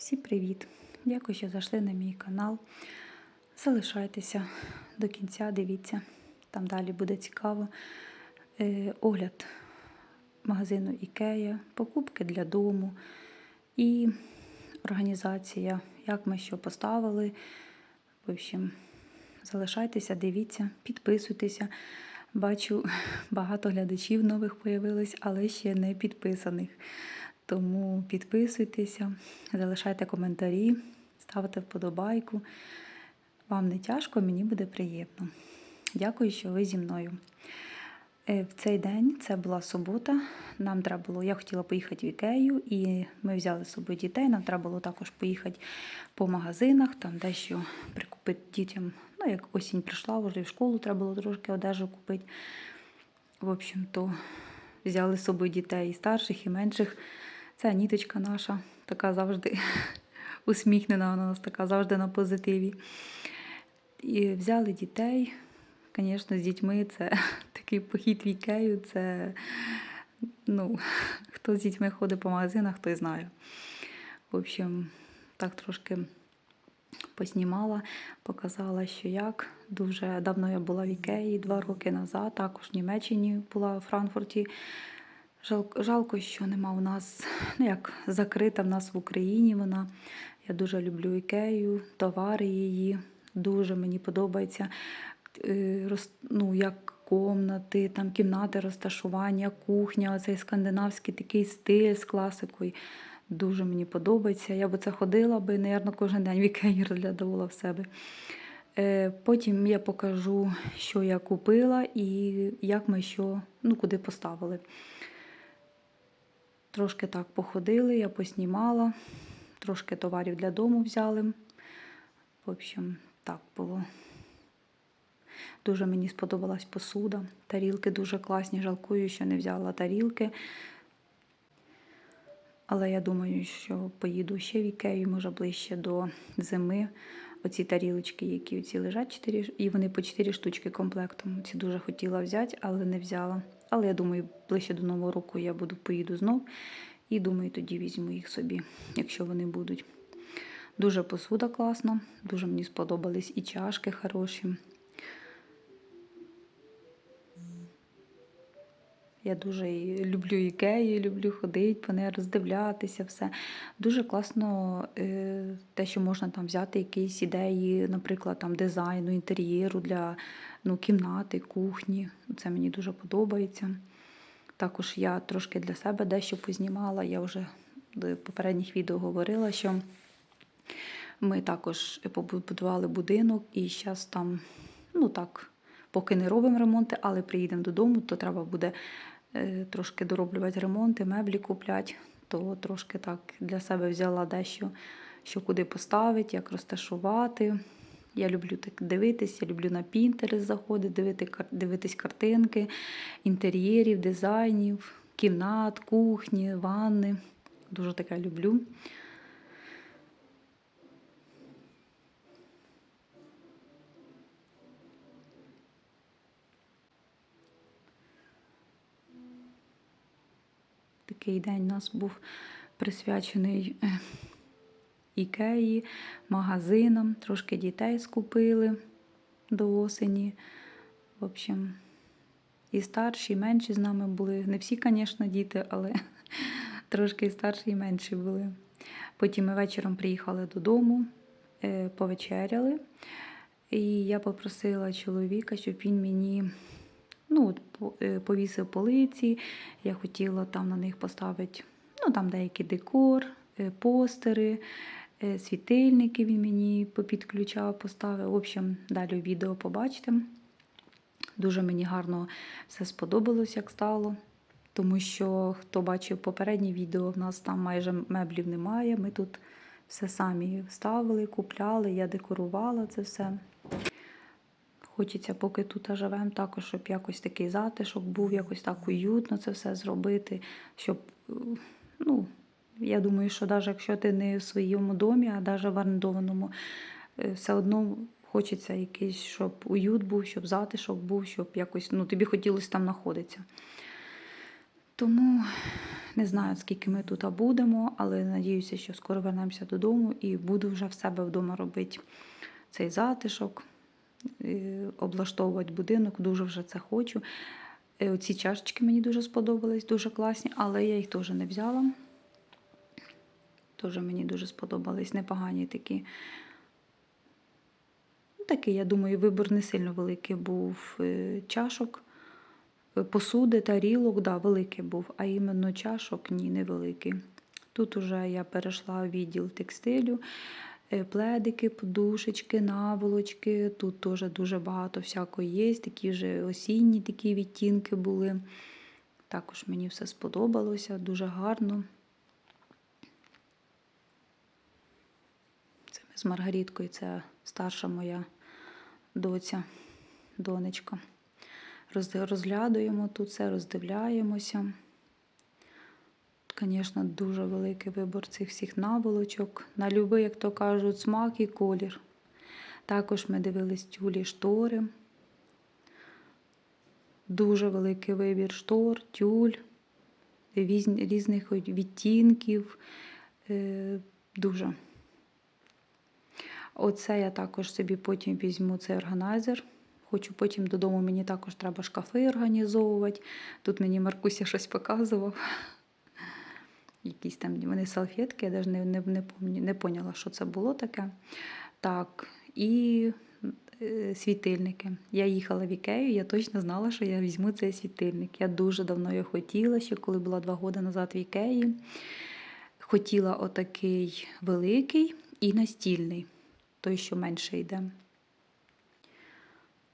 Всім привіт! Дякую, що зайшли на мій канал. Залишайтеся до кінця, дивіться, там далі буде цікаво. Е, огляд магазину Ікея, покупки для дому і організація, як ми що поставили. В общем, залишайтеся, дивіться, підписуйтеся. Бачу, багато глядачів нових появилось, але ще не підписаних. Тому підписуйтеся, залишайте коментарі, ставте вподобайку. Вам не тяжко, мені буде приємно. Дякую, що ви зі мною. Е, В цей день це була субота. Нам треба було, я хотіла поїхати в Ікею, і ми взяли з собою дітей. Нам треба було також поїхати по магазинах, там дещо прикупити дітям. Ну, як осінь прийшла, вже в школу треба було трошки одежу купити. В общем-то, взяли з собою дітей і старших, і менших. Це Аніточка наша, така завжди усміхнена, вона у нас така завжди на позитиві. І взяли дітей. Звісно, з дітьми це такий похід в Ікею. Це, ну, хто з дітьми ходить по магазинах, той знає. В общем, так трошки поснімала, показала, що як. Дуже давно я була в Ікеї, два роки назад, також в Німеччині була у Франкфурті. Жалко, що нема у нас, ну як закрита в нас в Україні вона. Я дуже люблю Ікею, товари її. Дуже мені подобається. Е, Ну, як комнати, там кімнати розташування, кухня, оцей скандинавський такий стиль з класикою. Дуже мені подобається. Я б це ходила би, напевно, кожен день в Ікеї розглядувала в себе. Е, Потім я покажу, що я купила і як ми що, ну, куди поставили. Трошки так походили, я поснімала, трошки товарів для дому взяли. В общем, так було. Дуже мені сподобалась посуда. Тарілки дуже класні. Жалкую, що не взяла тарілки. Але я думаю, що поїду ще в Ікею, може ближче до зими. Оці тарілочки, які оці лежать, 4, і вони по 4 штучки комплектом. Ці дуже хотіла взяти, але не взяла. Але я думаю, ближче до Нового року я буду поїду знов. І думаю, тоді візьму їх собі, якщо вони будуть. Дуже посуда класна, дуже мені сподобались і чашки хороші. Я дуже люблю ікеї, люблю ходити по неї, роздивлятися все. Дуже класно е, те, що можна там взяти якісь ідеї, наприклад, там дизайну, інтер'єру для ну, кімнати, кухні. Це мені дуже подобається. Також я трошки для себе дещо познімала. Я вже в попередніх відео говорила, що ми також побудували будинок і зараз там, ну так, поки не робимо ремонти, але приїдемо додому, то треба буде трошки дороблювати ремонти, меблі купляти. То трошки так для себе взяла дещо, що куди поставити, як розташувати. Я люблю так дивитися, я люблю на Пінтерес заходити, дивити, дивитись картинки, інтер'єрів, дизайнів, кімнат, кухні, ванни. Дуже таке люблю. Такий день у нас був присвячений е, ікеї, магазинам, трошки дітей скупили до осені. В общем, і старші, і менші з нами були. Не всі, звісно, діти, але трошки і старші, і менші були. Потім ми вечором приїхали додому, е, повечеряли. І я попросила чоловіка, щоб він мені ну, от, е, повісив полиці. Я хотіла там на них поставити ну, там деякий декор, е, постери, е, світильники він мені попідключав, поставив. В общем, далі відео побачите. Дуже мені гарно все сподобалось, як стало. Тому що хто бачив попереднє відео, в нас там майже меблів немає. Ми тут все самі ставили, купляли, я декорувала це все. Хочеться, поки тут живемо, також, щоб якось такий затишок був, якось так уютно це все зробити. Щоб, ну, я думаю, що навіть якщо ти не в своєму домі, а навіть в орендованому, е, все одно хочеться якийсь, щоб уют був, щоб затишок був, щоб якось ну, тобі хотілося там знаходитися. Тому не знаю, скільки ми тут будемо, але надіюся, що скоро вернемося додому і буду вже в себе вдома робити цей затишок, облаштовувати будинок. Дуже вже це хочу. Е, Оці чашечки мені дуже сподобались, дуже класні, але я їх теж не взяла. Теж мені дуже сподобались, непогані такі. Такий, я думаю, вибір не сильно великий був е, чашок. Е, Посуди, тарілок, да, великий був, а іменно чашок ні, невеликий. Тут уже я перейшла в відділ текстилю, пледики, подушечки, наволочки. Тут теж дуже багато всякого є. Такі вже осінні такі відтінки були. Також мені все сподобалося, дуже гарно. Це ми з Маргариткою, це старша моя доця, донечка. Роз- Розглядуємо тут все, роздивляємося. Звісно, дуже великий вибір цих всіх наволочок. На любий, як то кажуть, смак і колір. Також ми дивились тюлі штори. Дуже великий вибір штор, тюль, різних відтінків. Е, Дуже. Оце я також собі потім візьму цей органайзер. Хочу потім додому, мені також треба шкафи організовувати. Тут мені Маркуся щось показував. Якісь там вони салфетки, я навіть не, не, не, не поняла, що це було таке. Так, і е, світильники. Я їхала в Ікею, я точно знала, що я візьму цей світильник. Я дуже давно його хотіла, ще коли була два роки назад в Ікеї. Хотіла отакий великий і настільний, той, що менше йде.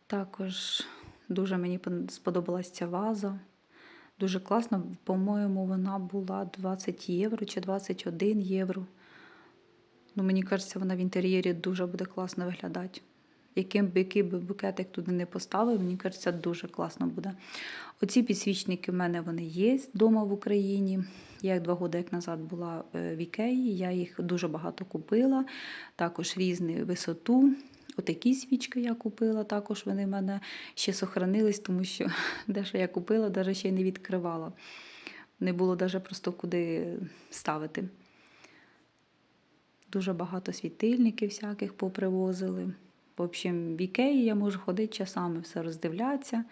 Також дуже мені сподобалась ця ваза. Дуже класно. По-моєму, вона була 20 євро чи 21 євро. Ну, мені кажеться, вона в інтер'єрі дуже буде класно виглядати. Яким би який би букетик туди не поставив, мені кажеться, дуже класно буде. Оці підсвічники в мене вони є вдома в Україні. Я два роки як назад була е, в Ікеї, я їх дуже багато купила, також різну висоту. Отакі свічки я купила, також вони в мене ще сохранились, тому що де що я купила, навіть ще й не відкривала. Не було навіть просто куди ставити. Дуже багато світильників всяких попривозили. В общем, в Ікеї я можу ходити часами, все роздивлятися.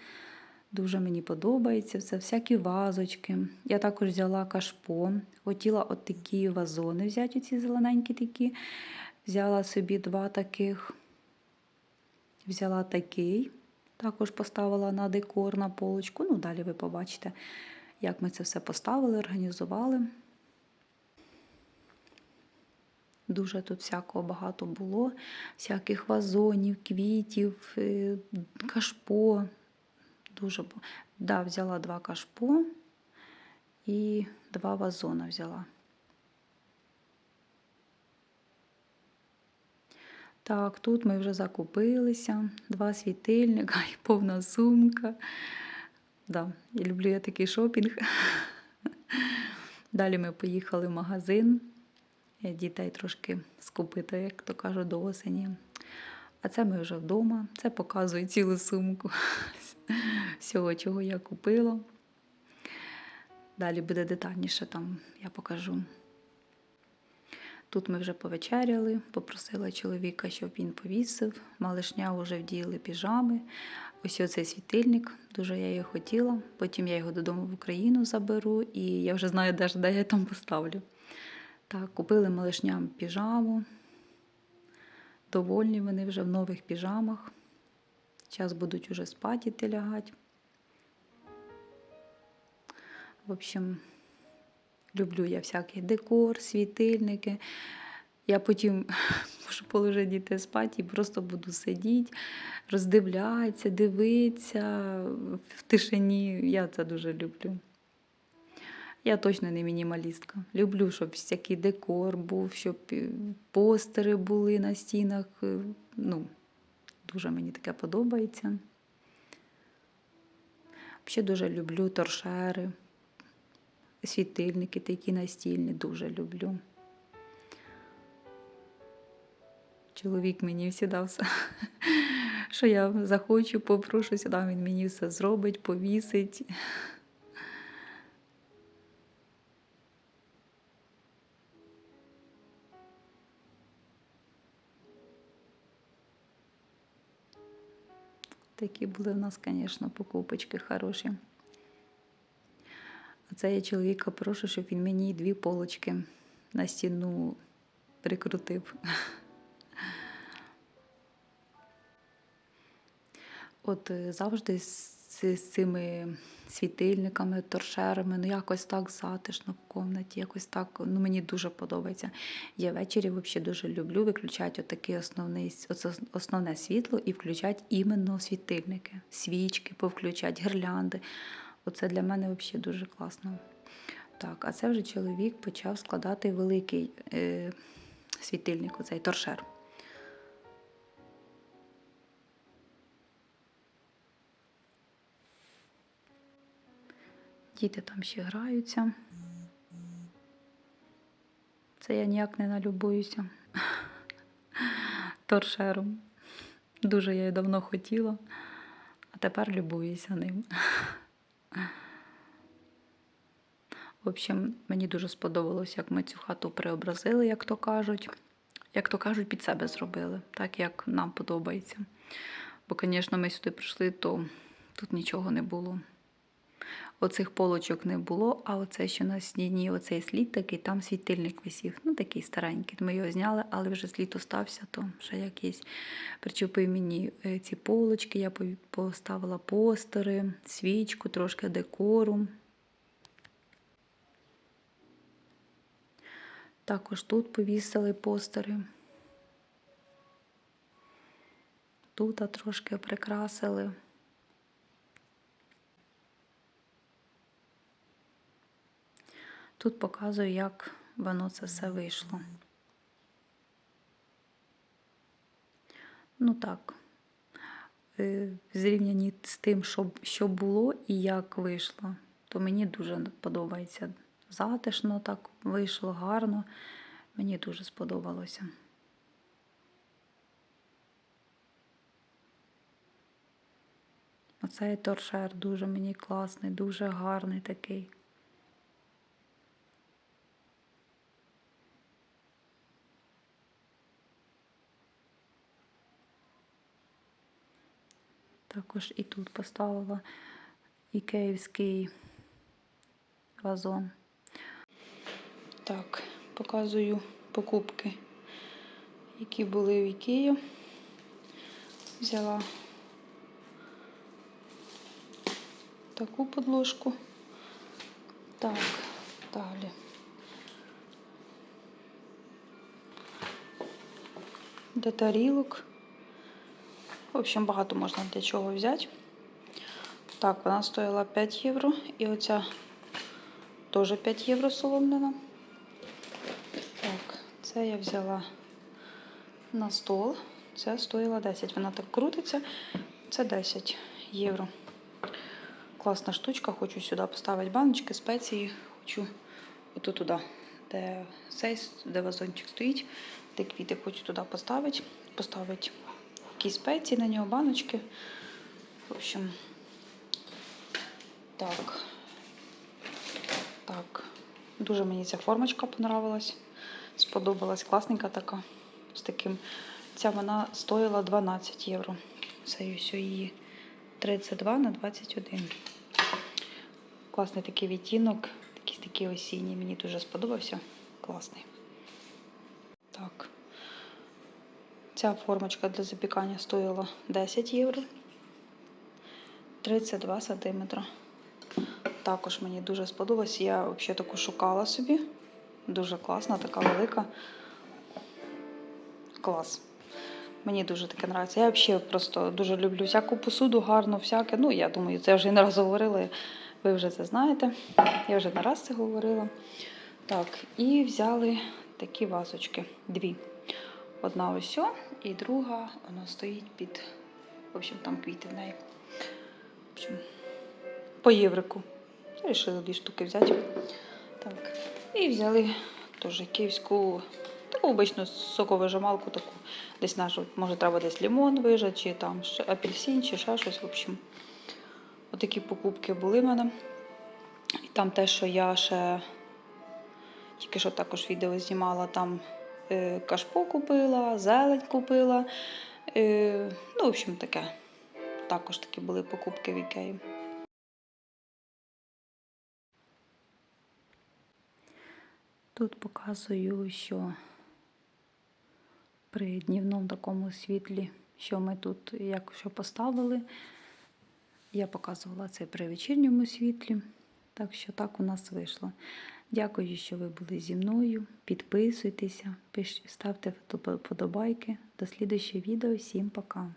Дуже мені подобається це всякі вазочки. Я також взяла кашпо. Хотіла от такі вазони взяти, ці зелененькі такі. Взяла собі два таких. Взяла такий, також поставила на декор, на полочку. Ну, далі ви побачите, як ми це все поставили, організували. Дуже тут всякого багато було, всяких вазонів, квітів, е, кашпо. Дуже да, взяла два кашпо і два вазона взяла. Так, тут ми вже закупилися, два світильника і повна сумка. Да, я люблю я такий шопінг. Далі ми поїхали в магазин. Дітей трошки скупити, як то кажуть, до осені. А це ми вже вдома. Це показує цілу сумку всього, чого я купила. Далі буде детальніше там, я покажу. Тут ми вже повечеряли, попросила чоловіка, щоб він повісив. Малишня вже вдіяли піжами. Ось оцей світильник, дуже я його хотіла. Потім я його додому в Україну заберу, і я вже знаю, ж- де я там поставлю. Так, купили малишням піжаму. Довольні вони вже в нових піжамах. Зараз будуть уже спати йти лягати. В общем, люблю я всякий декор, світильники. Я потім можу положити дітей спати і просто буду сидіти, роздивлятися, дивитися в тишині. Я це дуже люблю. Я точно не мінімалістка. Люблю, щоб всякий декор був, щоб постери були на стінах. е, Ну, дуже мені таке подобається. Ще дуже люблю торшери, світильники, такі настільні, дуже люблю. Чоловік мені всі дав, що я захочу, попрошу сюди, він мені все зробить, повісить. Такі були в нас, звісно, покупочки хороші. А це я чоловіка прошу, щоб він мені дві полочки на стіну прикрутив. От е, завжди з, цими світильниками, торшерами, ну якось так затишно в кімнаті, якось так, ну мені дуже подобається. Я ввечері взагалі дуже люблю виключати отакий основне світло і включати іменно світильники, свічки повключати, гірлянди. Оце для мене взагалі дуже класно. Так, а це вже чоловік почав складати великий е, світильник, оцей торшер. Діти там ще граються. Це я ніяк не налюбуюся торшером. Дуже я й давно хотіла, а тепер любуюся ним. В общем, мені дуже сподобалось, як ми цю хату преобразили, як то кажуть. Як то кажуть, під себе зробили, так як нам подобається. Бо, звісно, ми сюди прийшли, то тут нічого не було. Оцих полочок не було, а оце, що на стіні, оцей слід такий, там світильник висів. Ну, такий старенький. Ми його зняли, але вже слід остався, то ще якийсь причепив мені е, ці полочки, я поставила постери, свічку, трошки декору. Також тут повісили постери. Тут трошки прикрасили. Тут показую, як воно це все вийшло. Ну так, е, в зрівнянні з тим, що, що було і як вийшло, то мені дуже подобається. Затишно так вийшло, гарно. Мені дуже сподобалося. Оцей торшер дуже мені класний, дуже гарний такий. Також і тут поставила ікеївський вазон. Так, показую покупки, які були в Ікеї. Взяла таку подложку. Так, далі. Для тарілок. В общем, багато можна для чого взяти. Так, вона стоїла 5 євро. І оця теж 5 євро соломлена. Так, це я взяла на стол. Це стоїла 10. Вона так крутиться. Це 10 євро. Класна штучка. Хочу сюди поставити баночки, спеції. Хочу оту туди, де цей, де вазончик стоїть, де квіти хочу туди поставити. Поставити якісь спеції на нього, баночки. В общем, так. Так. Дуже мені ця формочка понравилась. Сподобалась класненька така. З таким. Ця вона стоїла 12 євро. Це ось її 32 на 21. Класний такий відтінок, якийсь такий осінній. Мені дуже сподобався. Класний. Так. Ця формочка для запікання стоїла 10 євро. 32 сантиметра. Також мені дуже сподобалось. Я взагалі таку шукала собі. Дуже класна, така велика. Клас. Мені дуже таке подобається. Я взагалі просто дуже люблю всяку посуду, гарну, всяке. Ну, я думаю, це вже не раз говорила. Ви вже це знаєте. Я вже не раз це говорила. Так, і взяли такі вазочки. Дві. Одна ось, і друга, вона стоїть під. В общем, там квіти в неї. В общем, по єврику. Вирішили дві штуки взяти. Так. І взяли теж київську, таку обичну соковижималку, таку десь нашу, може, треба десь лимон вижати, чи там ще апельсин, чи ще щось. В общем, отакі покупки були в мене. І там те, що я ще тільки що також відео знімала, там кашпо купила, зелень купила. Е, ну, в общем, таке. також такі були покупки в Ікеї. Тут показую, що при днівному такому світлі, що ми тут як що поставили. Я показувала це при вечірньому світлі. Так що так у нас вийшло. Дякую, що ви були зі мною. Підписуйтеся, ставте вподобайки. До слідуючого відео. Всім пока!